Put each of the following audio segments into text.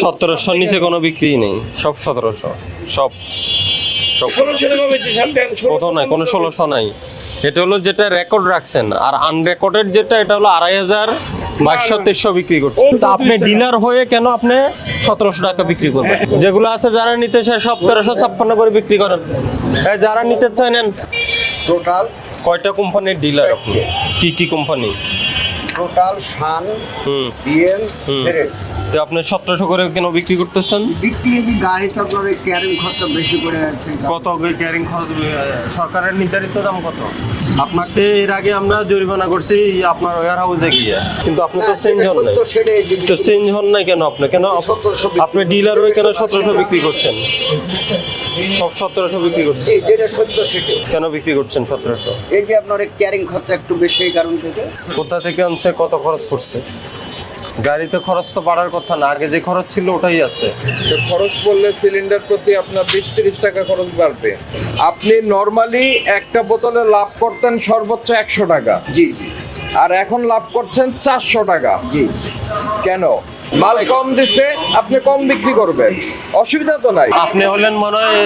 সতেরোশোর নিচে কোনো বিক্রি নেই। সব সতেরোশো। সব। কোথাও নাই কোনো ষোলোশো নাই। এটা হলো যেটা রেকর্ড রাখছেন। আর আনরেকর্ডেড যেটা এটা হলো আড়াই হাজার বাইশশো তেইশশো বিক্রি করছেন তো আপনি ডিলার হয়ে কেন আপনি সতেরোশো টাকা বিক্রি করবেন? যেগুলো আছে যারা নিতে চায় সব তেরোশো ছাপ্পান্ন করে বিক্রি করেন। এই যারা নিতে চায় নেন। টোটাল কয়টা কোম্পানির ডিলার আপনি? কি। কি কোম্পানি টোটাল শান তো আপনি সতেরোশো করে কেন বিক্রি করতেছেন? বিক্রি যে গাড়ি তারপরে ক্যারিং খরচা বেশি করে আছে। কত ক্যারিং খরচ সরকারের নির্ধারিত দাম কত? আপনাকে এর আগে আমরা জরিমানা করছি আপনার ওয়ার হাউসে গিয়ে। কিন্তু আপনি তো চেঞ্জ হন নাই। তো চেঞ্জ হন নাই কেন আপনি? কেন আপ- 1700 বিক্রি আপনি ডিলার হয়ে কেন সতেরোশো বিক্রি করছেন? সব সতেরোশো বিক্রি করছেন। যেটা সত্য সেটাই। কেন বিক্রি করছেন সতেরোশো? এই যে আপনার ক্যারিং খরচা একটু বেশি কারণ থেকে। কোথা থেকে আনছে কত খরচ পড়ছে? গাড়িতে খরচ তো বাড়ার কথা না আগে যে খরচ ছিল ওটাই আছে। তো খরচ বললে সিলিন্ডার প্রতি আপনার বিশ তিরিশ টাকা খরচ বাড়বে। আপনি নর্মালি একটা বোতলে লাভ করতেন সর্বোচ্চ একশো টাকা। জি জি। আর এখন লাভ করছেন চারশো টাকা। জি। কেন? মাল কম দিচ্ছে আপনি কম বিক্রি করবেন অসুবিধা তো নাই আপনি হলেন মনে হয়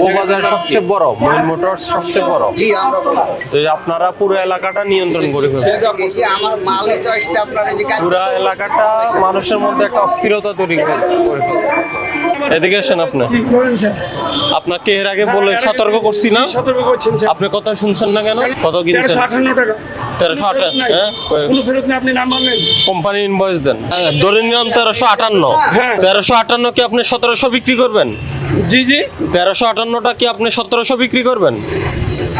বোবাজার সবচেয়ে বড় মহিন মোটরস সবচেয়ে বড় জি আমরা বলব। তো আপনারা পুরো এলাকাটা নিয়ন্ত্রণ করে ফেলছেন এই আমার মাল তো আসছে আপনার এই পুরা এলাকাটা মানুষের মধ্যে একটা অস্থিরতা তৈরি করে করে ফেলছে। এদিকে আসেন আপনি। আপনাকে এর আগে বলে সতর্ক করছি না? আপনি কথা শুনছেন না কেন? কত কিনছেন? তেরোশো আটান্ন হ্যাঁ? কোম্পানি ইনভয়েস দেন। হ্যাঁ, ধরে নিলাম তেরোশো আটান্ন। হ্যাঁ। তেরোশো আটান্ন কি আপনি সতেরোশো বিক্রি করবেন? জি জি। তেরোশো আটান্নটা কি আপনি সতেরোশো বিক্রি করবেন?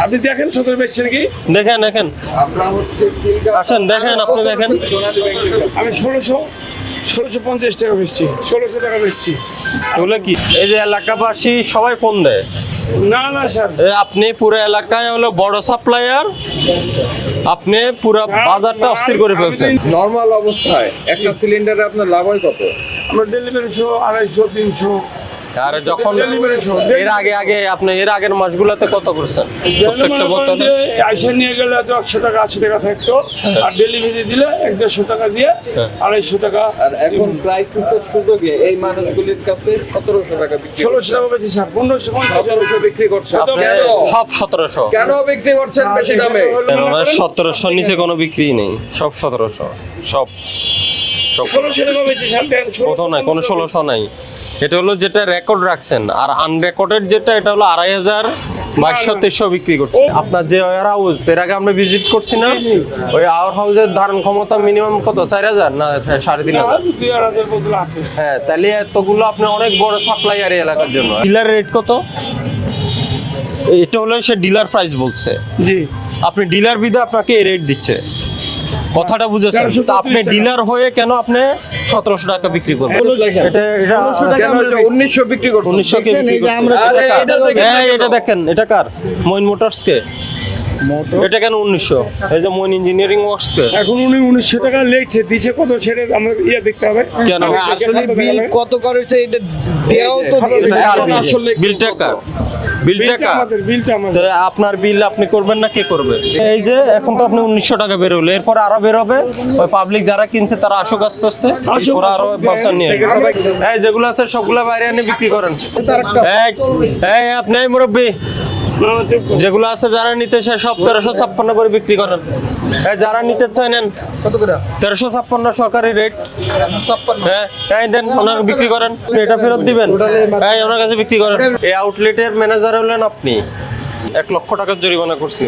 আপনি দেখেন সতেরো বেচছেন কি? দেখেন দেখেন। আসেন দেখেন আপনি দেখেন। আমি ষোলোশো। ষোলোশো পঞ্চাশ টাকা বেচছি ষোলোশো টাকা বেচছি। এগুলো কি? এই যে এলাকাবাসী সবাই ফোন দেয়? না না স্যার। আপনি পুরো এলাকায় হলো বড় সাপ্লায়ার আপনি পুরো বাজারটা অস্থির করে ফেলছেন। নর্মাল অবস্থায় একটা সিলিন্ডারে আপনার লাভ হয় কত? আমরা ডেলিভারি শো আড়াইশো তিনশো। আর যখন এর আগে আগে আপনি এর আগের মাসগুলোতে কত করছেন? প্রত্যেকটা বোতলে? আইসা নিয়ে গেলে তো একশো টাকা আশি টাকা থাকতো। আর ডেলিভারি দিলে এক দেড়শো টাকা দিয়ে হ্যাঁ। আড়াইশো টাকা। আর এখন ক্রাইসিসের সুযোগে এই মানুষগুলির কাছে সতেরোশো টাকা বিক্রি ষোলোশো টাকা বেশি স্যার পনেরোশো সতেরোশো বিক্রি করছে। সব সতেরোশো। কেন বিক্রি করছেন বেশি দামে? সতেরোশোর নিচে কোনো বিক্রি নেই সব সতেরোশো সব সব। ষোলোশো টাকা বেশি স্যার কোথাও নাই কোনো ষোলোশো নাই। এটা হলো যেটা রেকর্ড রাখছেন। আর আনরেকর্ডেড যেটা এটা হলো আড়াই হাজার বাইশশো তেইশশো বিক্রি করছে। আপনার যে ওয়ার হাউস এর আগে আমরা ভিজিট করছি না ওই আওয়ার হাউসের ধারণ ক্ষমতা মিনিমাম কত? চার হাজার না সাড়ে তিন হাজার? হ্যাঁ তাহলে এতগুলো আপনি অনেক বড় সাপ্লাইয়ার এই এলাকার জন্য। ডিলার রেট কত? এটা হলো সে ডিলার প্রাইস বলছে। জি। আপনি ডিলার বিধে আপনাকে এই রেট দিচ্ছে। কথাটা বুঝেছেন? আপনি ডিলার হয়ে কেন আপনি সতেরোশো টাকা বিক্রি করব। এটা উনিশশো বিক্রি করব উনিশশো। এটা দেখেন। এটা কার? মইন মোটরস কে এটা কেন উনিশশো? এই যে মইন ইঞ্জিনিয়ারিং ওয়ার্কস কে এখন উনি উনিশশো টাকা লেগছে দিছে কত সেটা আমার ইয়ে দেখতে হবে। কেন? আসলে বিল কত করেছে এটা দেওয়াও তো বিল? আসলে তো আমাদের আপনার বিল আপনি করবেন না কে করবে? এই যে এখন তো আপনি উনিশশো টাকা বেরোলো এরপর আরও বেরোবে। ওই পাবলিক যারা কিনছে তারা আসুক আস্তে আস্তে ওরা আরও ব্যবসা নিয়ে এই যেগুলো আছে সবগুলো বাইরে এনে বিক্রি করেন। এই এই আপনি মুরব্বী। যেগুলো আছে যারা নিতে চায় সব তেরোশো ছাপ্পান্ন করে বিক্রি করেন। এই যারা নিতে চায় নেন। তেরোশো ছাপ্পান্ন সরকারি রেট হ্যাঁ দেন ওনার বিক্রি করেন। এটা ফেরত দিবেন। হ্যাঁ ওনার কাছে বিক্রি করেন। এই আউটলেটের ম্যানেজার হলেন আপনি। এক লক্ষ টাকার জরিমানা করছি।